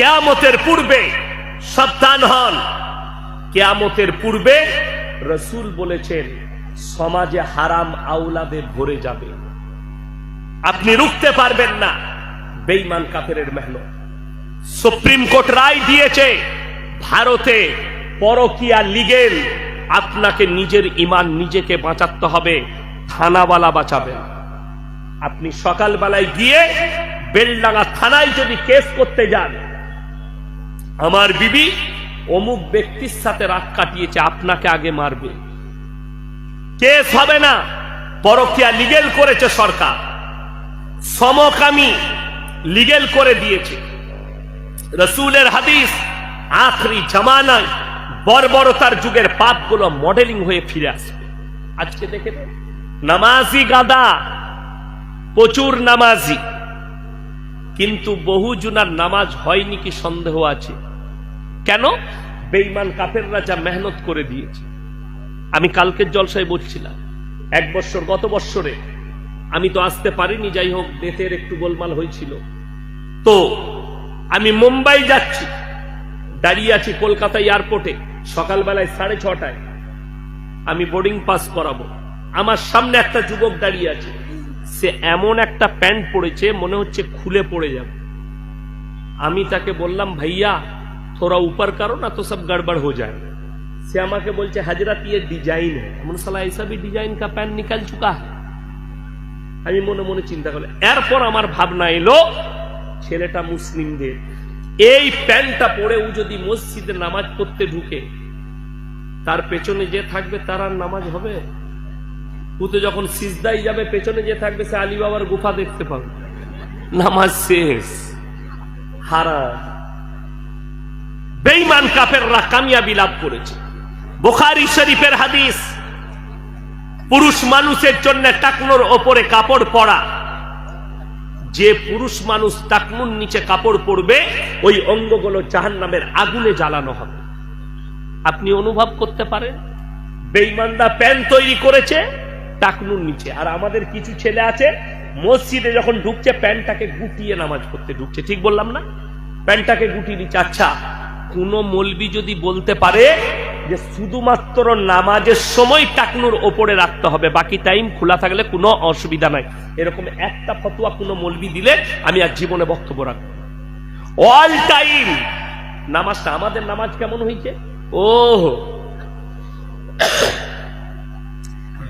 কেয়ামতের পূর্বে, সাবধান হন। কেয়ামতের পূর্বে রসুল বলেছেন, সমাজে হারাম আউলাদে ভরে যাবে। আপনি রুখতে পারবেন না বেইমান কাফেরের মেহনত। সুপ্রিম কোর্ট রায় দিয়েছে, ভারতে পরকিয়া লিগেল, আপনাকে নিজের ইমান নিজেকে বাঁচাতে হবে, থানাওয়ালা বাঁচাবে আপনি সকালবেলায় গিয়ে বেলডাঙ্গা থানায় যদি কেস করতে যান আমার বিবি অমুক ব্যক্তির সাথে রাত কাটিয়েছে, আপনাকে আগে মারবে। কেস হবে না। পরকিয়া লিগেল করেছে সরকার। সমকামী লিগেল করে দিয়েছে। রসুলের হাদিস আখরি জামানায় বর্বরতার যুগের পাপগুলো মডেলিং হয়ে ফিরে আসবে। আজকে দেখে নামাজি গাদা, প্রচুর নামাজি। কিন্তু বহু জুনার নামাজ হয়নি কি সন্দেহ আছে? কেন? বেইমান কাফেররা যা মেহনত করে দিয়েছে। আমি কালকের জলসায় বলছিলাম এক বছর গত বৎসরে। আমি তো আসতে পারিনি, যাই হোক, দেশের একটু গোলমাল হয়েছিল। তো আমি মুম্বাই যাচ্ছি। দাঁড়িয়ে আছি কলকাতা এয়ারপোর্টে, সকালবেলায় সাড়ে ছটায়। আমি বোর্ডিং পাস করাবো। আমার সামনে একটা যুবক দাঁড়িয়ে আছে। সে এমন একটা প্যান্ট পরেছে, মনে হচ্ছে খুলে পড়ে যাবে। আমি তাকে বললাম, ভাইয়া थोड़ा ऊपर करो ना तो सब गड़बड़ हो जाए से আমাকে বলছে হাজরাত ये डिजाइन है हमने साला ऐसा भी डिजाइन का पैंट निकल चुका है আমি মনে মনে চিন্তা করলাম এরপর আমার ভাবনা এলো ছেলেটা মুসলিমদের এই প্যান্টটা পরে ও যদি মসজিদে নামাজ পড়তে ঢুকে তার পেছনে যে থাকবে তার আর নামাজ হবে ও তো যখন সিজদাই যাবে পেছনে যে থাকবে সে আলী বাবার গুফা দেখতে পাবে নামাজ শেষ হারাম বেইমান কাফেররা কামিয়াবি লাভ করেছে। বুখারী শরীফের হাদিস, পুরুষ মানুষের জন্য টাকনোর ওপরে কাপড় পরা। যে পুরুষ মানুষ টাকনুর নিচে কাপড় পরবে, ওই অঙ্গগুলো জাহান নামের আগুনে জ্বালানো হবে। আপনি অনুভব করতে পারেন বেইমানদা প্যান্ট তৈরি করেছে টাকনুর নিচে। আর আমাদের কিছু ছেলে আছে, মসজিদে যখন ঢুকছে, প্যান্টটাকে গুটিয়ে নামাজ পড়তে ঢুকছে। ঠিক বললাম না? প্যান্টটাকে গুটিয়ে দিচ্ছে আচ্ছা কোন মলবি যদি বলতে পারে যে শুধুমাত্র নামাজের সময় টাকনুর ওপরে রাখতে হবে, বাকি টাইম খোলা থাকলে কোনো অসুবিধা নাই। এরকম একটা ফতুয়া কোনো মলবি দিলে আমি আর জীবনে বক্তব্য রাখব অল টাইম নামাজটা, আমাদের নামাজ কেমন হয়েছে? ও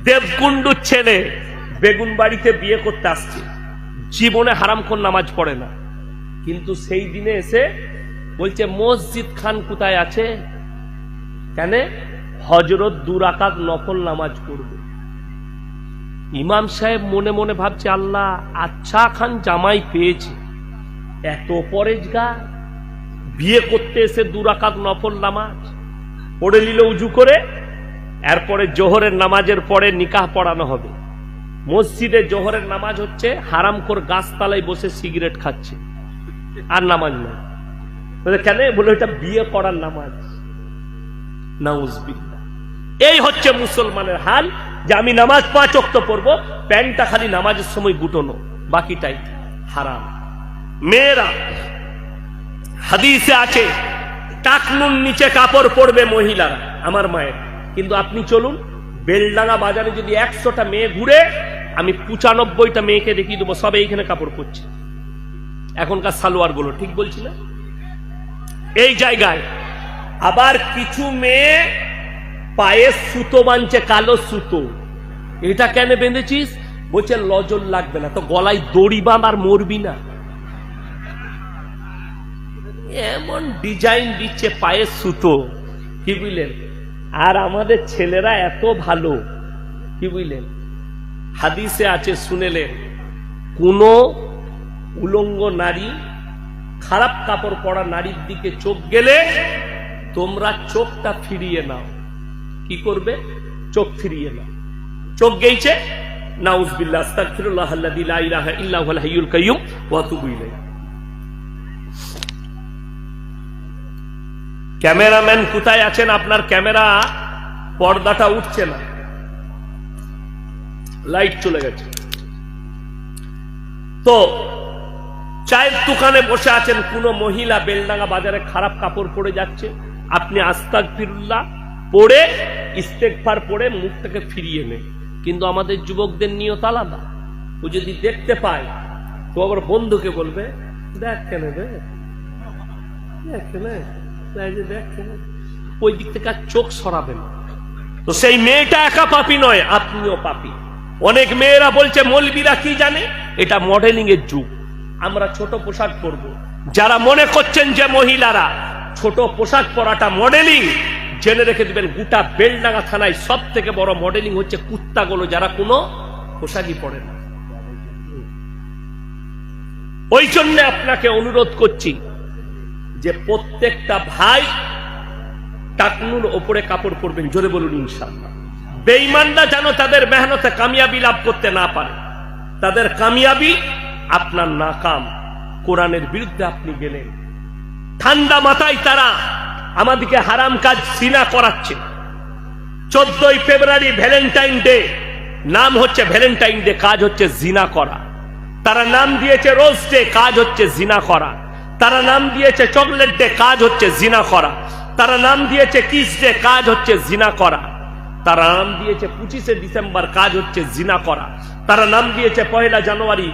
দেবকুণ্ডুর ছেলে বেগুন বাড়িতে বিয়ে করতে আসছে। জীবনে হারামখোর নামাজ পড়ে না। কিন্তু সেই দিনে এসে বলছে, মসজিদ খান কোথায় আছে? কেন? হজরত দুরাকাত নফল নামাজ পড়বে। ইমাম সাহেব মনে মনে ভাবছে, আল্লাহ আচ্ছা খান জামাই পেয়েছে, এত পরেজগা বিয়ে করতে এসে দুরাকাত নফল নামাজ, পড়ে নিল উজু করে, এরপরে জোহরের নামাজের পরে নিকাহ পড়ানো হবে। মসজিদে জোহরের নামাজ হচ্ছে, হারামখোর গাছতলায় বসে সিগারেট খাচ্ছে, আর নামাজ নয় বলে, কেন? বলে এটা বিয়ে করার নামাজ। নাউজবিল্লাহ। এই হচ্ছে মুসলমানের হাল যে আমি নামাজ পাঁচ অক্ত পড়ব প্যান্টটা খালি নামাজের সময় গুটোনো বাকিটাই হারাম। মেয়েরা হাদিসে আছে টাকনুন নিচে কাপড় পরবে মহিলারা আমার মায়ের। কিন্তু আপনি চলুন বেলডাঙ্গা বাজারে যদি একশোটা মেয়ে ঘুরে আমি পঁচানব্বইটা মেয়েকে দেখিয়ে দেবো সব এইখানে কাপড় পরছে। এখনকার সালোয়ারগুলো ঠিক বলছি না? এই জায়গায়। আবার কিছু মেয়ে পায়ে সুতো বানছে, কালো সুতো। এটা কেন বেঁধেছিস? বলছে, লজল লাগবে না। তো গলায় দড়ি বাঁধ আর মরবি না। এমন ডিজাইন দিচ্ছে পায়ে সুতো। কি বুঝলেন? আর আমাদের ছেলেরা এত ভালো। কি বুঝলেন? হাদিসে আছে, শুনেলেন। কোন উলঙ্গ নারী খারাপ কাপড় পরা নারীর দিকে চোখ গেলে তোমরা চোখটা ফিরিয়ে নাও। কি করবে? চোখ ফিরিয়ে নাও। চোখ গেইছে? ক্যামেরাম্যান কোথায় আছেন? আপনার ক্যামেরা পর্দাটা উঠছে না। লাইট চলে গেছে। তো চায়ের দোকানে বসে আছেন, কোনো মহিলা বেলডাঙ্গা বাজারে খারাপ কাপড় পরে যাচ্ছে। আপনি আস্তাক ফিরুল্লাহ পরে পড়ে ইস্তেকফার পড়ে মুখটাকে ফিরিয়ে নেন কিন্তু আমাদের যুবকদের নিয়ত আলাদা। ও যদি দেখতে পায় তো আবার বন্ধুকে বলবে, দেখ দেখ কেন? ওই দিক থেকে আর চোখ সরাবে না। তো সেই মেয়েটা একা পাপি নয়, আপনিও পাপি। অনেক মেয়েরা বলছে, মলবিরা কি জানে? এটা মডেলিং এর যুগ। আমরা ছোট পোশাক পরব। যারা মনে করছেন যে মহিলারা, ছোট পোশাক পরাটা মডেলিং জেনে রেখে দেবেন গোটা বেলডাঙ্গা থানায় সব থেকে বড় মডেলিং হচ্ছে কুত্তাগুলো, যারা কোনো পোশাকই পরে না। ওই জন্য আপনাকে অনুরোধ করছি যে প্রত্যেকটা ভাই টাকনুর ওপরে কাপড় পরবেন, জোরে বলুন ইনশাল্লাহ বেঈমানরা যেন তাদের মেহনতে কামিয়াবি লাভ করতে না পারে, তাদের কামিয়াবি আপনার নাকাম কোরআনের বিরুদ্ধে আপনি গেলেন। ঠান্ডা মাথায় তারা আমাদেরকে হারাম কাজ সিনা করাচ্ছে। চোদ্দই ফেব্রুয়ারি ভ্যালেন্টাইন ডে, নাম হচ্ছে ভ্যালেন্টাইন ডে, কাজ হচ্ছে জিনা করা। তারা নাম দিয়েছে রোজ ডে, কাজ হচ্ছে জিনা করা। তারা নাম দিয়েছে চকলেট ডে, কাজ হচ্ছে জিনা করা। তারা নাম দিয়েছে কিস ডে, কাজ হচ্ছে জিনা করা। তারা নাম দিয়েছে পঁচিশে ডিসেম্বর, কাজ হচ্ছে জিনা করা। তারা নাম দিয়েছে পয়লা জানুয়ারি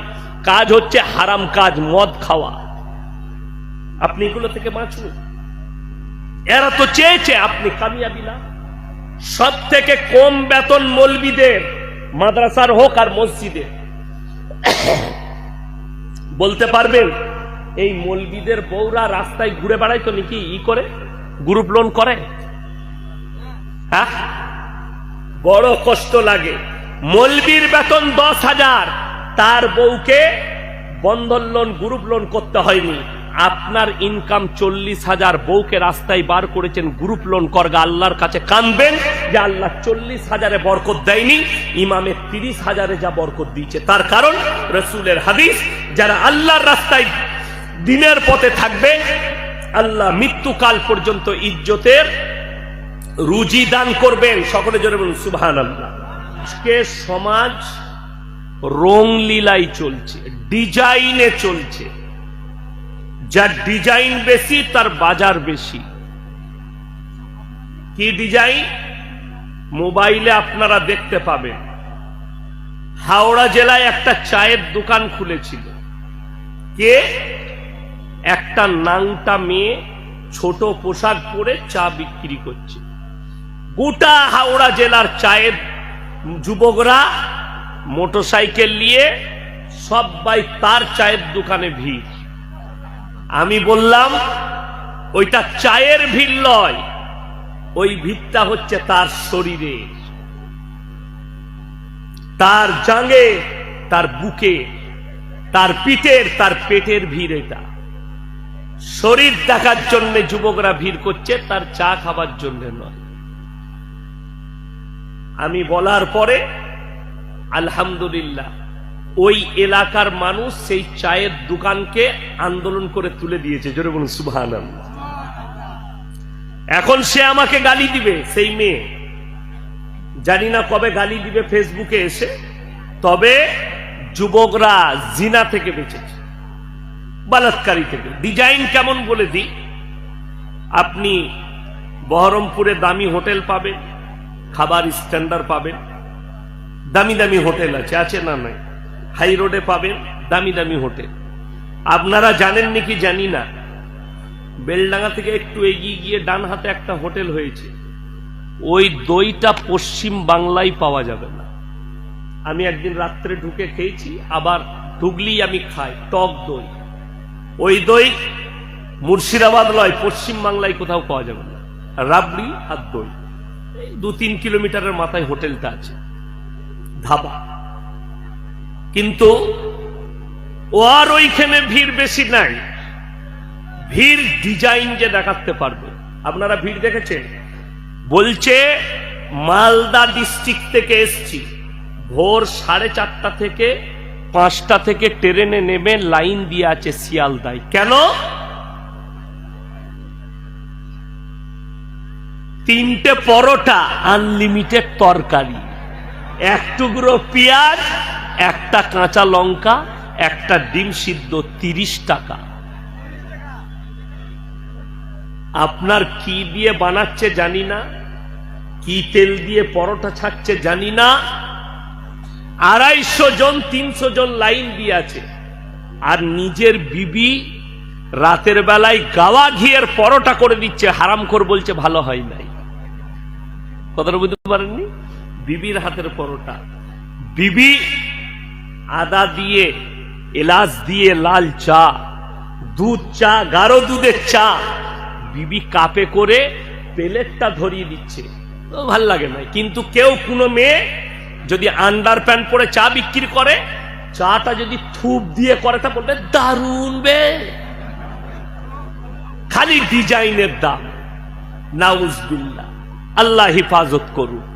কাজ হচ্ছে হারাম কাজ, মদ খাওয়া। আপনি এগুলো থেকে বাঁচুন। এরা তো চেয়েছে আপনি কামিয়াবি না। সব থেকে কম বেতন মলবিদের, মাদ্রাসার হোক আর মসজিদের। বলতে পারবেন, এই মলবিদের বউরা রাস্তায় ঘুরে বেড়ায় তো নাকি ই করে, গ্রুপ লোন করে? হ্যাঁ? বড় কষ্ট লাগে। মলবির বেতন দশ হাজার তার বউকে বন্ধন লোন গ্রুপ লোন করতে হয়নি। আপনার ইনকাম চল্লিশ হাজার বউকে রাস্তায় বার করেছেন গ্রুপ লোন করগা, আল্লাহর কাছে কানবেন যে আল্লাহ চল্লিশ হাজারে বরকত দেয়নি, ইমামে তিরিশ হাজারে যা বরকত দিয়েছে। তার কারণ রসুলের হাদিস, যারা আল্লাহর রাস্তায় দিনের পথে থাকবে, আল্লাহ মৃত্যুকাল পর্যন্ত ইজ্জতের রুজি দান করবেন। সকলে জোরে সুবহান আল্লাহ সমাজ রং লীলাই চলছে ডিজাইনে চলছে। যার ডিজাইন বেশি, তার বাজার বেশি। কি ডিজাইন মোবাইলে আপনারা দেখতে পাবেন। হাওড়া জেলায় একটা চায়ের দোকান খুলেছিল। কে? একটা নাংটা মেয়ে, ছোট পোশাক পরে চা বিক্রি করছে। গোটা হাওড়া জেলার চায়ের যুবকরা মোটরসাইকেল নিয়ে সবাই তার চায়ের দোকানে ভিড়। আমি বললাম, ওইটা চায়ের ভিড় নয়, ওই ভিড়টা হচ্ছে তার শরীরে। তার জাঙ্গে, তার বুকে, তার পিঠের, তার পেটের ভিড় এটা। শরীর দেখার জন্য যুবকরা ভিড় করছে, তার চা খাবার জন্য নয়। আমি বলার পরে আলহামদুলিল্লাহ। ওই এলাকার মানুষ সেই চায়ের দোকানকে আন্দোলন করে তুলে দিয়েছে। জোরে বলুন সুভান এখন সে আমাকে গালি দিবে, সেই মেয়ে। জানি না কবে গালি দিবে ফেসবুকে এসে, তবে যুবকরা জিনা থেকে বেঁচেছে। বালাৎকারী থেকে। ডিজাইন কেমন বলে দিই? আপনি বহরমপুরে দামি হোটেল পাবেন, খাবার স্ট্যান্ডার্ড পাবেন দামি দামি হোটেল আছে আছে না নাই? হাই রোডে পাবেন দামি দামি হোটেল। আপনারা জানেন নাকি জানি না? বেলডাঙ্গা থেকে একটু এগিয়ে গিয়ে ডান হাতে একটা হোটেল হয়েছে। ওই দইটা পশ্চিম বাংলায় পাওয়া যাবে না। আমি একদিন রাত্রে ঢুকে খেয়েছি, আবার ঢুকলেই আমি খাই, টক দই। ওই দই মুর্শিদাবাদ নয়, পশ্চিম বাংলায় কোথাও পাওয়া যাবে না। রাবড়ি আর দই। দু তিন কিলোমিটারের মাথায় হোটেলটা আছে। ধাবা কিন্তু ও আর ওইখানে ভিড় বেশি নাই। ভিড় ডিজাইন যে দেখাতে পারবে। আপনারা ভিড় দেখেছেন? বলছে, মালদা ডিস্ট্রিক্ট থেকে এসছি। ভোর সাড়ে চারটা থেকে পাঁচটা থেকে ট্রেনে নেমে লাইন দিয়ে আছে শিয়ালদায়। কেন? তিনটে পরোটা আনলিমিটেড তরকারি। এক টুকরো পেঁয়াজ, একটা কাঁচা লঙ্কা, একটা ডিম সিদ্ধ তিরিশ টাকা। আপনার কি দিয়ে বানাচ্ছে জানি না, কি তেল দিয়ে পরোটা ছাড়ছে জানি না। আড়াইশো জন, তিনশো জন লাইন দিয়ে আছে। আর নিজের বিবি রাতের বেলায় গাওয়া ঘিয়ের পরোটা করে দিচ্ছে হারাম কর বলছে, ভালো হয় নাই। কথাটা বুঝতে পারেননি? বিবির হাতের পরোটা। বিবি আদা দিয়ে, এলাচ দিয়ে লাল চা, দুধ চা, গাঢ় দুধের চা। বিবি কাপে করে প্লেটটা ধরিয়ে দিচ্ছে। ভালো লাগে না। কিন্তু কেউ, কোনো মেয়ে যদি আন্ডার প্যান্ট পরে চা বিক্রি করে, চাটা যদি থুপ দিয়ে করে, তা বলবে, দারুণ বে। খালি ডিজাইনের দাম। নাউজবিল্লা আল্লাহ হিফাজত করুন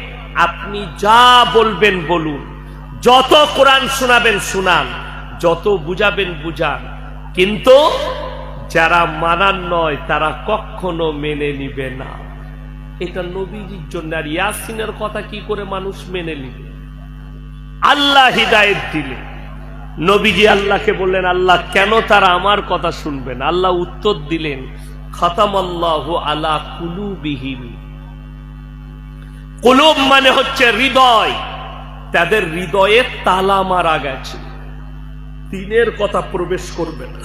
আপনি যা বলবেন বলুন। যত কোরআন শোনাবেন শুনান, যত বুঝাবেন বুঝান। কিন্তু যারা মানার নয়, তারা কখনো মেনে নিবে না। এটা নবীজির জন্য। আর ইয়াসিনের কথা কি করে মানুষ মেনে নিবে? আল্লাহ হিদায়ত দিলে। নবীজি আল্লাহকে বললেন, আল্লাহ, কেন তারা আমার কথা শুনবেন আল্লাহ উত্তর দিলেন খতাম আল্লাহ আলা কুলুবিহীন কুলুব মানে হচ্ছে হৃদয়। তাদের হৃদয়ে তালা মারা গেছে। দিনের কথা প্রবেশ করবে না।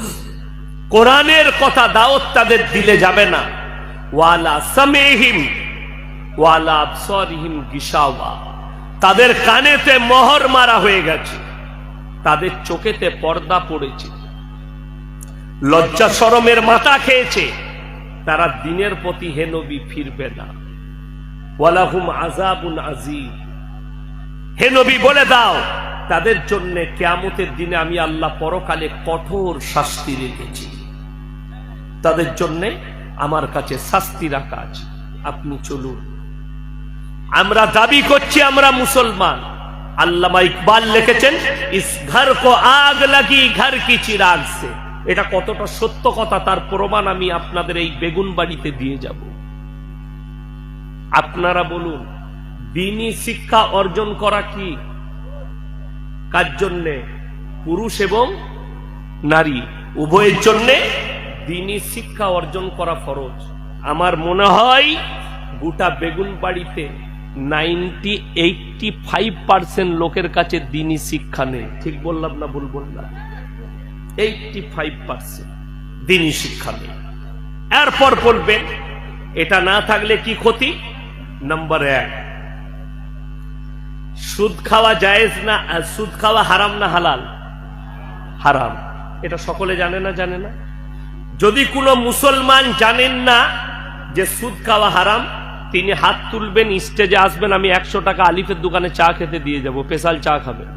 কোরআনের কথা দাওয়াত তাদের দিলে যাবে না। ওয়ালা সামেহিম, ওয়ালা আবসরিহিম গিসাওয়া। তাদের কানেতে মোহর মারা হয়ে গেছে। তাদের চোখেতে পর্দা পড়েছে। লজ্জা শরমের মাথা খেয়েছে। তারা দিনের প্রতি হেনবি ফিরবে না। ওয়ালাহুম আজাবুন আজিব হে নবী, বলে দাও, তাদের জন্য কেয়ামতের দিনে আমি আল্লাহ পরকালে কঠোর শাস্তি রেখেছি। তাদের জন্য আমার কাছে শাস্তি রাখা আছে। আপনি চলুন। আমরা দাবি করছি, আমরা মুসলমান। আল্লামা ইকবাল লিখেছেন, ইস ঘর কো আগ লাগি, ঘর কি চিরাগ সে। এটা কতটা সত্য কথা, তার প্রমাণ আমি আপনাদের এই বেগুন বাড়িতে দিয়ে যাব। আপনারা বলুন দিনী শিক্ষা অর্জন করা কি? কার জন্যে? পুরুষ এবং নারী। উভয়ের জন্যে দিনী শিক্ষা অর্জন করা ফরজ। আমার মনে হয় গোটা বেগুন বাড়িতে নাইনটি এইটটি ফাইভ পার্সেন্ট লোকের কাছে দিনী শিক্ষা নেই। ঠিক বললাম না ভুল বললাম? এইটটি ফাইভ পার্সেন্ট দিনী শিক্ষা নেই। এরপর বলবেন, এটা না থাকলে কি ক্ষতি? নাম্বার এক, সুদ খাওয়া জায়েজ না সুদ খাওয়া হারাম না হালাল? হারাম। এটা সকলে জানে না জানে না? যদি কোনো মুসলমান জানেন না যে সুদ খাওয়া হারাম, তিনি হাত তুলবেন, স্টেজে আসবেন, আমি একশো টাকা আলিফের দোকানে চা খেতে দিয়ে যাব, স্পেশাল চা খাবেন।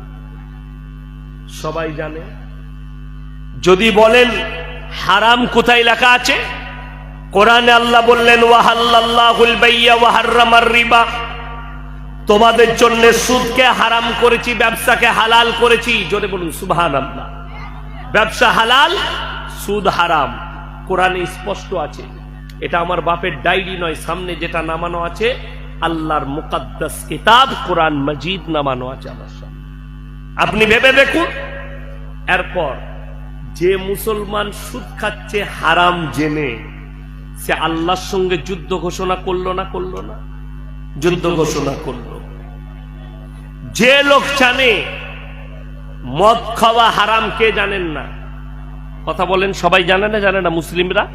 সবাই জানে? যদি বলেন হারাম কোথায় লেখা আছে? কোরআনে আল্লাহ বললেন রিবা। তোমাদের জন্য সুদকে হারাম করেছি, ব্যবসাকে হালাল করেছি। জোরে বলুন সুবহান আল্লাহ ব্যবসা হালাল, সুদ হারাম। কোরআনে স্পষ্ট আছে, এটা আমার বাপের ডায়েরি নয়, সামনে যেটা নামানো আছে, আল্লাহর মুকাদ্দাস কিতাব কোরআন মজিদ নামানো আছে আমার সামনে। আপনি ভেবে দেখুন, এরপর যে মুসলমান সুদ খাচ্ছে হারাম জেনে সে আল্লাহর সঙ্গে যুদ্ধ ঘোষণা করল না করল না? যুদ্ধ ঘোষণা করল। যে লোক জানে মদ খাওয়া হারাম কে জানেন না? কথা বলেন সবাই জানে না জানে না মুসলিমরা?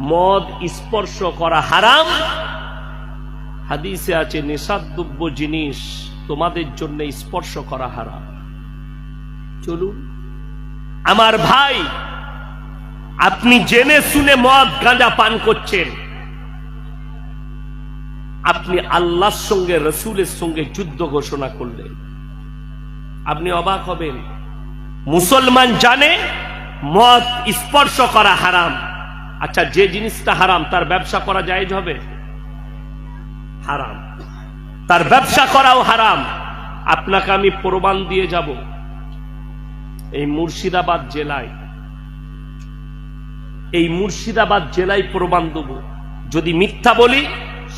মদ স্পর্শ করা হারাম। হাদিসে আছে নেশাদ্রব্য জিনিস তোমাদের জন্য স্পর্শ করা হারাম। চলুন। আমার ভাই আপনি জেনে শুনে মদ গাঁজা পান করছেন। আপনি আল্লাহর সঙ্গে, রসুলের সঙ্গে যুদ্ধ ঘোষণা করলেন। আপনি অবাক হবেন। মুসলমান জানে মদ স্পর্শ করা হারাম। আচ্ছা যে জিনিসটা হারাম, তার ব্যবসা করা জায়েজ হবে? হারাম। তার ব্যবসা করাও হারাম। আপনাকে আমি প্রমাণ দিয়ে যাব। এই মুর্শিদাবাদ জেলায় এই মুর্শিদাবাদ জেলায় প্রমাণ দেব। যদি মিথ্যা বলি,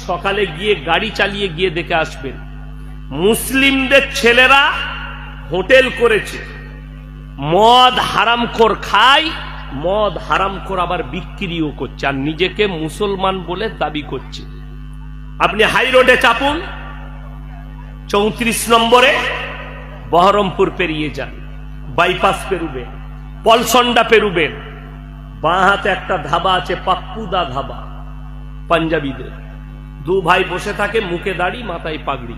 সকালে গিয়ে গাড়ি চালিয়ে গিয়ে দেখে আসবেন। মুসলিমদের ছেলেরা হোটেল করেছে। মদ হারামখোর খায়, মদ হারামখোর আবার বিক্রিও করছে আর নিজেকে মুসলমান বলে দাবি করছে। আপনি হাই রোডে চাপুন, চৌত্রিশ নম্বরে বহরমপুর পেরিয়ে যান, বাইপাস পেরুবেন, পলসন্ডা পেরুবেন বাঁ হাতে একটা ধাবা আছে, পাপ্পুদা ধাবা, পাঞ্জাবিদের। দু ভাই বসে থাকে, মুখে দাড়ি, মাথায় পাগড়ি।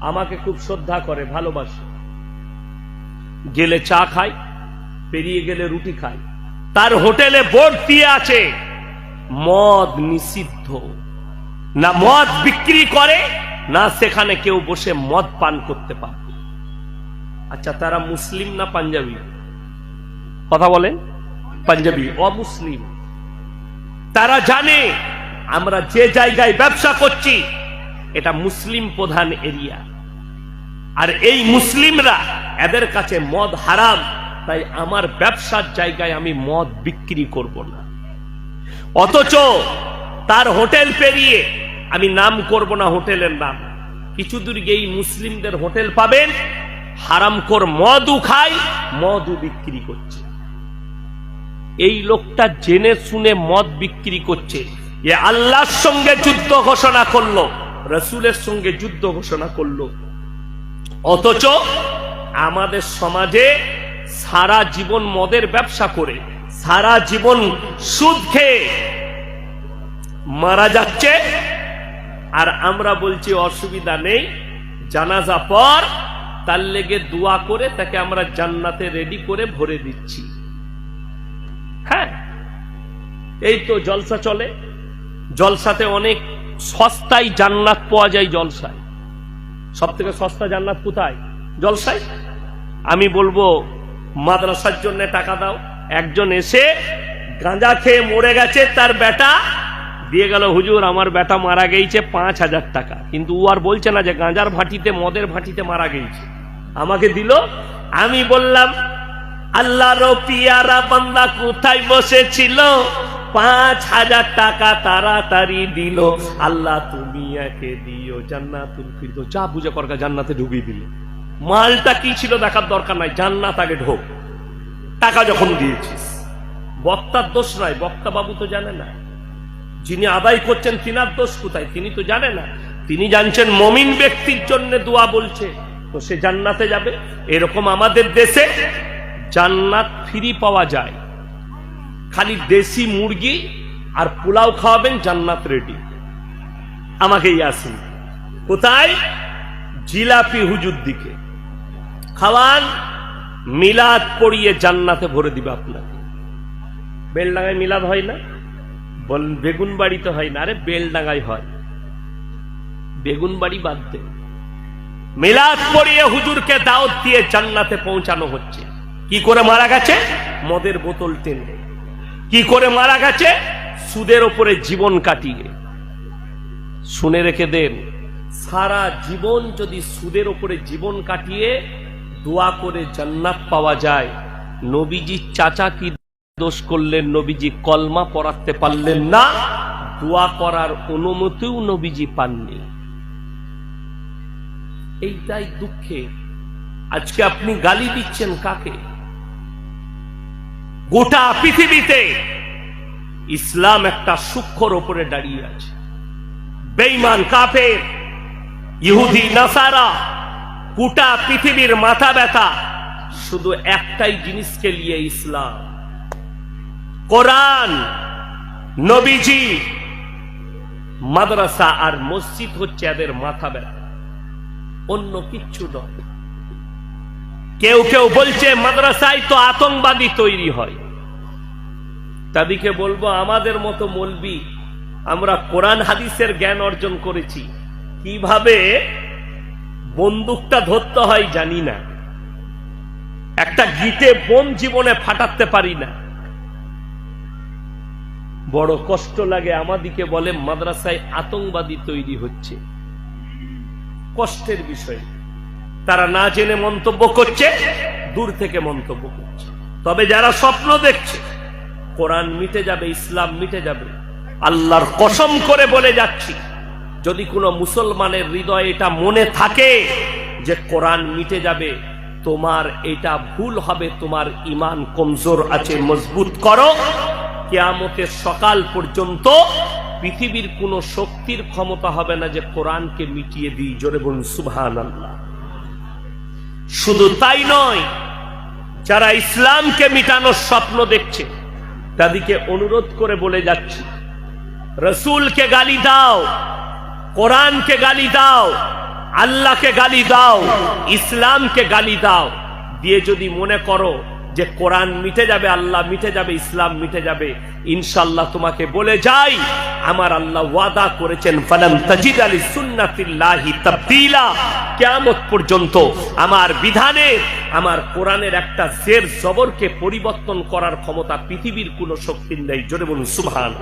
আমাকে খুব শ্রদ্ধা করে, ভালোবাসে। গেলে চা খায় পেরিয়ে গেলে রুটি খায় তার হোটেলে বোর্ড দিয়ে আছে, মদ নিষিদ্ধ। না মদ বিক্রি করে, না সেখানে কেউ বসে মদ পান করতে পারবে। আচ্ছা তারা মুসলিম না পাঞ্জাবি? কথা বলেন। পাঞ্জাবি, অমুসলিম। তারা জানে, আমরা যে জায়গায় ব্যবসা করছি, এটা মুসলিম প্রধান এরিয়া। আর এই মুসলিমরা, এদের কাছে মদ হারাম, তাই আমার ব্যবসার জায়গায় আমি মদ বিক্রি করব না। অথচ তার হোটেল পেরিয়ে আমি নাম করব না হোটেলের নাম। কিছু দূর গিয়ে মুসলিমদের হোটেল পাবেন হারামকর মদও খায়, মদও বিক্রি করছে। এই লোকটা জেনে শুনে মদ বিক্রি করছে। এ আল্লাহর সঙ্গে যুদ্ধ ঘোষণা করল, রসুলের সঙ্গে যুদ্ধ ঘোষণা করল। অথচ আমাদের সমাজে সারা জীবন মদের ব্যবসা করে, সারা জীবন সুদ খেয়ে মারা যাচ্ছে। আর আমরা বলছি, অসুবিধা নেই, জানাজা পর তার লেগে দোয়া করে তাকে আমরা জান্নাতে রেডি করে ভরে দিচ্ছি। হ্যাঁ এই তো জলসা চলে। জলসাতে অনেক সস্তায় জান্নাত পাওয়া যায় জলসায়। সব থেকে সস্তা জান্নাত কোথায়? জলসায়? আমি বলব, মাদ্রাসার জন্য টাকা দাও। একজন এসে গাঁজা খেয়ে মরে গেছে, তার বেটা দিয়ে গেল, হুজুর, আমার বেটা মারা গেছে পাঁচ হাজার টাকা। কিন্তু ও আর বলছে না যে গাঁজার ভাটিতে, মদের ভাটিতে মারা গেছে আমাকে দিল, আমি বললাম আল্লাহর পিয়ারা বান্দা কোথায় বসেছিল? পাঁচ হাজার টাকা তাড়াতাড়ি দিল। আল্লাহ, তুমি একে দিও ফিরদৌস। যা বুঝে করকা জান্নাতে ঢুকিয়ে দিলে। মালটা কি ছিল দেখার দরকার নাই, জান্নাত আগে ঢোক। টাকা যখন দিয়েছিস, বক্তার দোষ নয় বক্তা বাবু তো জানে না। যিনি আদায় করছেন, তিনার দোষ কোথায়? তিনি তো জানে না। তিনি জানছেন মমিন ব্যক্তির জন্য দোয়া বলছে, তো সে জান্নাতে যাবে। এরকম আমাদের দেশে জান্নাত ফ্রি পাওয়া যায়। খালি দেশি মুরগি আর পোলাও খাওয়াবেন জান্নাত রেডি আমাকেই আসি কোথায়? জিলাপি হুজুর দিকে। খাওয়ান, মিলাদ পড়িয়ে জান্নাতে ভরে দিবে আপনাকে। বেলডাঙ্গায় মিলাদ হয় না? বল, বেগুন বাড়িতে হয় না। আরে বেলডাঙ্গায় হয়। বেগুন বাড়ি বাদ দে। মিলাদ পড়িয়ে হুজুরকে দাওয়াত দিয়ে জান্নাতে পৌঁছানো হচ্ছে। কি করে মারা গেছে? মদের বোতল টেনে। কি করে মারা গেছে? সুদের ওপরে জীবন কাটিয়ে। শুনে রেখে দেন, সারা জীবন যদি সুদের ওপরে জীবন কাটিয়ে দোয়া করে জান্নাত পাওয়া যায়, নবীজি চাচা কি দোষ করলেন? নবীজি কলমা পড়াতে পারলেন না, দোয়া করার অনুমতিও নবীজি পাননি। এইটাই দুঃখে। আজকে আপনি গালি দিচ্ছেন কাকে? গোটা পৃথিবীতে ইসলাম একটা সূক্ষ্মর ওপরে দাঁড়িয়ে আছে। বেইমান কাফের, ইহুদি, নাসারা, গোটা পৃথিবীর মাথা ব্যথা শুধু একটাই জিনিসকে নিয়ে ইসলাম। কোরআন, নবীজি, মাদ্রাসা আর মসজিদ হচ্ছে এদের মাথা ব্যথা। অন্য কিচ্ছু নয়। কেউ কেউ বলছে, মাদ্রাসায় তো আতঙ্কবাদী তৈরি হয়। তাদেরকে বলব, আমাদের মতো মলবি, আমরা কোরআন, হাদিসের জ্ঞান অর্জন করেছি। কীভাবে বন্দুকটা ধরতে হয় জানি না। একটা গিটে বোম জীবনে ফাটাতে পারি না। বড় কষ্ট লাগে, আমাদিকে বলে, মাদ্রাসায় আতঙ্কবাদী তৈরি হচ্ছে। কষ্টের বিষয়। তারা না জেনে মন্তব্য করছে, দূর থেকে মন্তব্য করছে। তবে যারা স্বপ্ন দেখছে, কোরআন মিটে যাবে, ইসলাম মিটে যাবে, আল্লাহর কসম করে বলে যাচ্ছি, যদি কোনো মুসলমানের হৃদয়ে এটা মনে থাকে যে কোরআন মিটে যাবে, তোমার এটা ভুল হবে, তোমার ইমান কমজোর আছে, মজবুত করো। কেয়ামতের সকাল পর্যন্ত পৃথিবীর কোনো শক্তির ক্ষমতা হবে না যে কোরআনকে মিটিয়ে দিই, জোরে বলুন সুবহান আল্লাহ শুধু তাই নয়, যারা ইসলামকে মিটানোর স্বপ্ন দেখছে, তাদেরকে অনুরোধ করে বলে যাচ্ছি, রসুলকে গালি দাও, কোরআনকে গালি দাও, আল্লাহকে গালি দাও, ইসলামকে গালি দাও, দিয়ে যদি মনে করো যে কোরআন মিটে যাবে, আল্লাহ মিটে যাবে, ইসলাম মিটে যাবে। ইনশাল্লাহ তোমাকে বলে যাই, আমার আল্লাহ ওয়াদা করেছেন, ফালাম তাজিদ আলী সুন্নাতিল্লাহি তাবদিলা। কিয়ামত পর্যন্ত আমার বিধানে, আমার কোরআনের একটা জের জবরকে পরিবর্তন করার ক্ষমতা পৃথিবীর কোনো শক্তির নেই। জোরে বলুন সুবহান